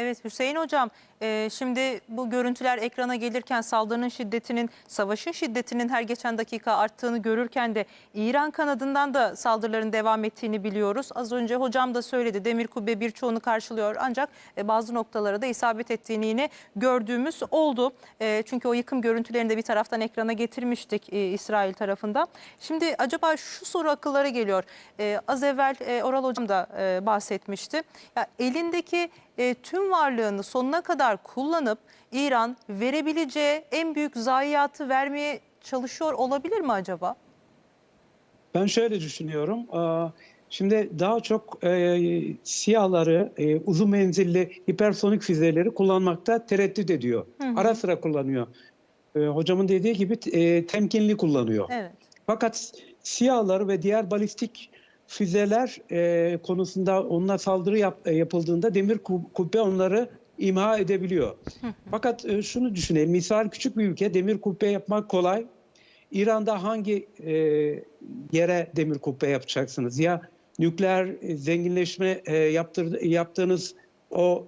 Evet Hüseyin Hocam, e, şimdi bu görüntüler ekrana gelirken saldırının şiddetinin, savaşın şiddetinin her geçen dakika arttığını görürken de İran kanadından da saldırıların devam ettiğini biliyoruz. Az önce hocam da söyledi, demir kubbe birçoğunu karşılıyor ancak e, bazı noktalara da isabet ettiğini yine gördüğümüz oldu. E, çünkü o yıkım görüntülerini de bir taraftan ekrana getirmiştik e, İsrail tarafından. Şimdi acaba şu soru akıllara geliyor. E, az evvel e, Oral Hocam da e, bahsetmişti. Ya, elindeki e, tüm varlığını sonuna kadar kullanıp İran verebileceği en büyük zayiatı vermeye çalışıyor olabilir mi acaba? Ben şöyle düşünüyorum. Aa, Şimdi daha çok e, siyahları, e, uzun menzilli hipersonik füzeleri kullanmakta tereddüt ediyor. Ara sıra kullanıyor. E, hocamın dediği gibi e, temkinli kullanıyor. Evet. Fakat siyahları ve diğer balistik füzeler e, konusunda onunla saldırı yap- e, yapıldığında demir kub- kubbe onları imha edebiliyor. Fakat e, şunu düşünelim. İsrail küçük bir ülke. Demir kubbe yapmak kolay. İran'da hangi e, yere demir kubbe yapacaksınız? Ya nükleer e, zenginleşme e, yaptır, yaptığınız o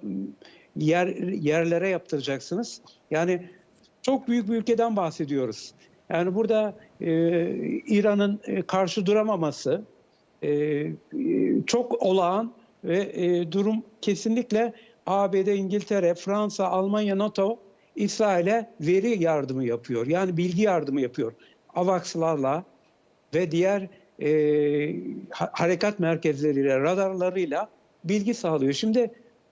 yer yerlere yaptıracaksınız. Yani çok büyük bir ülkeden bahsediyoruz. Yani burada e, İran'ın e, karşı duramaması e, çok olağan ve e, durum kesinlikle ABD, İngiltere, Fransa, Almanya, NATO İsrail'e veri yardımı yapıyor. Yani bilgi yardımı yapıyor. AVAX'larla ve diğer e, ha- harekat merkezleriyle, radarlarıyla bilgi sağlıyor. Şimdi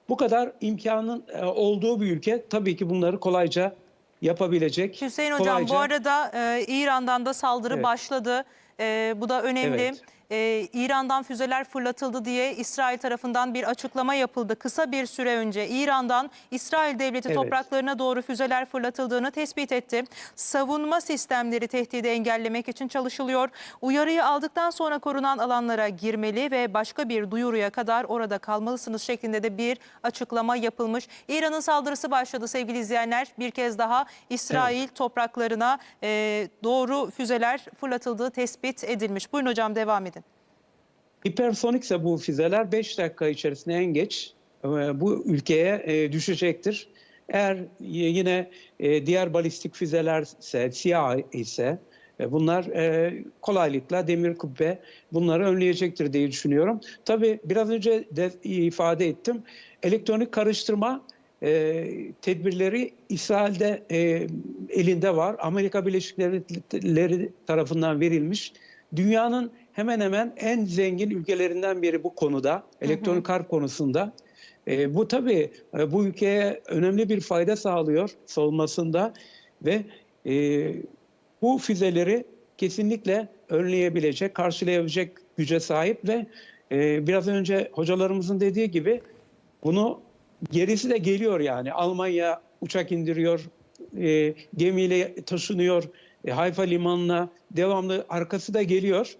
bu kadar imkanın e, olduğu bir ülke tabii ki bunları kolayca yapabilecek. Hüseyin Hocam kolayca- bu arada e, İran'dan da saldırı Evet. başladı. E, bu da önemli. Evet. E, İran'dan füzeler fırlatıldı diye İsrail tarafından bir açıklama yapıldı. Kısa bir süre önce İran'dan İsrail devleti Evet. topraklarına doğru füzeler fırlatıldığını tespit etti. Savunma sistemleri tehdidi engellemek için çalışılıyor. Uyarıyı aldıktan sonra korunan alanlara girmeli ve başka bir duyuruya kadar orada kalmalısınız şeklinde de bir açıklama yapılmış. İran'ın saldırısı başladı sevgili izleyenler. Bir kez daha İsrail topraklarına e, doğru füzeler fırlatıldığı tespit edilmiş. Buyurun hocam devam edin. Hipersonikse bu füzeler 5 dakika içerisinde en geç e, bu ülkeye e, düşecektir. Eğer yine e, diğer balistik füzelerse, siyah ise bunlar kolaylıkla demir kubbe bunları önleyecektir diye düşünüyorum. Tabii biraz önce de ifade ettim. Elektronik karıştırma e, tedbirleri İsrail'de e, elinde var. Amerika Birleşik Devletleri tarafından verilmiş. Dünyanın hemen hemen en zengin ülkelerinden biri bu konuda, elektronik harp konusunda. E, bu tabii e, bu ülkeye önemli bir fayda sağlıyor savunmasında ve e, bu füzeleri kesinlikle önleyebilecek, karşılayabilecek güce sahip ve e, biraz önce hocalarımızın dediği gibi bunu gerisi de geliyor yani. Almanya uçak indiriyor, e, gemiyle taşınıyor, e, Hayfa limanına devamlı arkası da geliyor.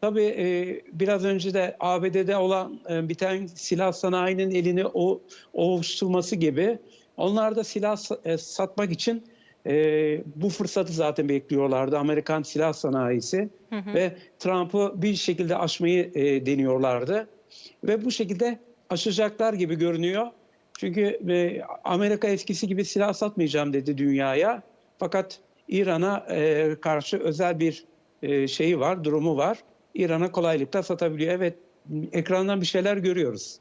Tabii e, biraz önce de ABD'de olan e, biten silah sanayinin elini o ovuşturması gibi onlar da silah e, satmak için e, bu fırsatı zaten bekliyorlardı Amerikan silah sanayisi ve Trump'ı bir şekilde aşmayı e, deniyorlardı ve bu şekilde aşacaklar gibi görünüyor. Çünkü e, Amerika eskisi gibi silah satmayacağım dedi dünyaya. Fakat İran'a e, karşı özel bir e, şeyi var, durumu var. İran'a kolaylıkla satabiliyor. Evet, ekrandan bir şeyler görüyoruz.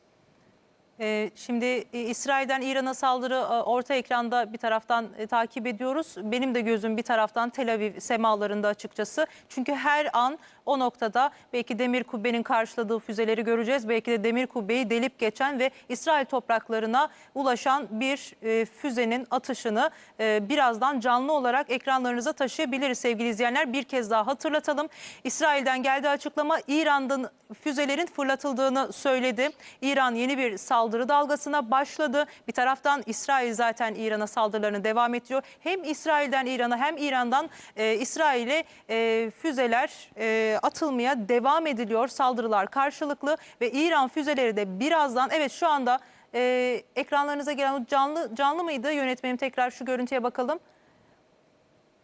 Ee, Şimdi e, İsrail'den İran'a saldırı e, orta ekranda bir taraftan e, takip ediyoruz. Benim de gözüm bir taraftan Tel Aviv semalarında açıkçası. Çünkü her an o noktada belki demir kubbenin karşıladığı füzeleri göreceğiz. Belki de demir kubbeyi delip geçen ve İsrail topraklarına ulaşan bir füzenin atışını birazdan canlı olarak ekranlarınıza taşıyabiliriz sevgili izleyenler. Bir kez daha hatırlatalım. İsrail'den geldi açıklama İran'dan füzelerin fırlatıldığını söyledi. İran yeni bir saldırı dalgasına başladı. Bir taraftan İsrail zaten İran'a saldırılarını devam ediyor. Hem İsrail'den İran'a hem İran'dan e, İsrail'e e, füzeler e, atılmaya devam ediliyor. Saldırılar karşılıklı ve İran füzeleri de birazdan evet şu anda e, ekranlarınıza gelen o canlı canlı mıydı yönetmenim tekrar şu görüntüye bakalım.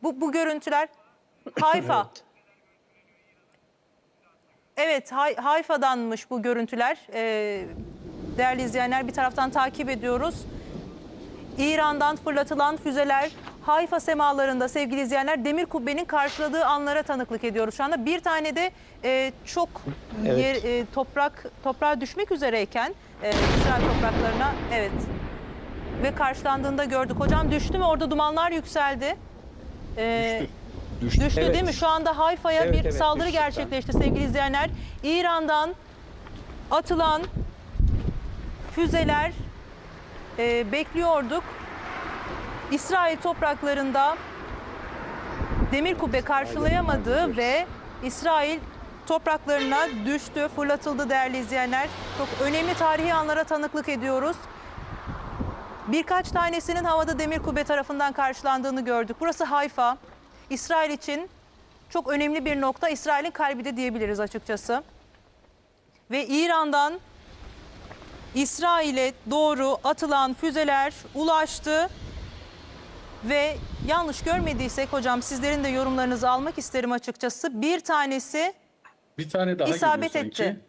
Bu, bu görüntüler Hayfa. Evet. Evet, Hay- Hayfa'danmış bu görüntüler. Ee, değerli izleyenler bir taraftan takip ediyoruz. İran'dan fırlatılan füzeler Hayfa semalarında sevgili izleyenler demir kubbenin karşıladığı anlara tanıklık ediyoruz. Şu anda bir tane de e, çok Evet. yer, e, toprak toprağa düşmek üzereyken e, İsrail topraklarına evet ve karşılandığında gördük. Hocam düştü mü? Orada dumanlar yükseldi. E, Düştü. Düştü Evet. değil mi? Şu anda Hayfa'ya Evet, bir evet, saldırı düştü. gerçekleşti sevgili izleyenler. İran'dan atılan füzeler e, bekliyorduk. İsrail topraklarında demir kubbe karşılayamadı ve İsrail topraklarına düştü, fırlatıldı değerli izleyenler. Çok önemli tarihi anlara tanıklık ediyoruz. Birkaç tanesinin havada demir kubbe tarafından karşılandığını gördük. Burası Hayfa. İsrail için çok önemli bir nokta. İsrail'in kalbi de diyebiliriz açıkçası. Ve İran'dan İsrail'e doğru atılan füzeler ulaştı. Ve yanlış görmediysek hocam sizlerin de yorumlarınızı almak isterim açıkçası. Bir tanesi Bir tane daha İsabet geliyor sanki. etti.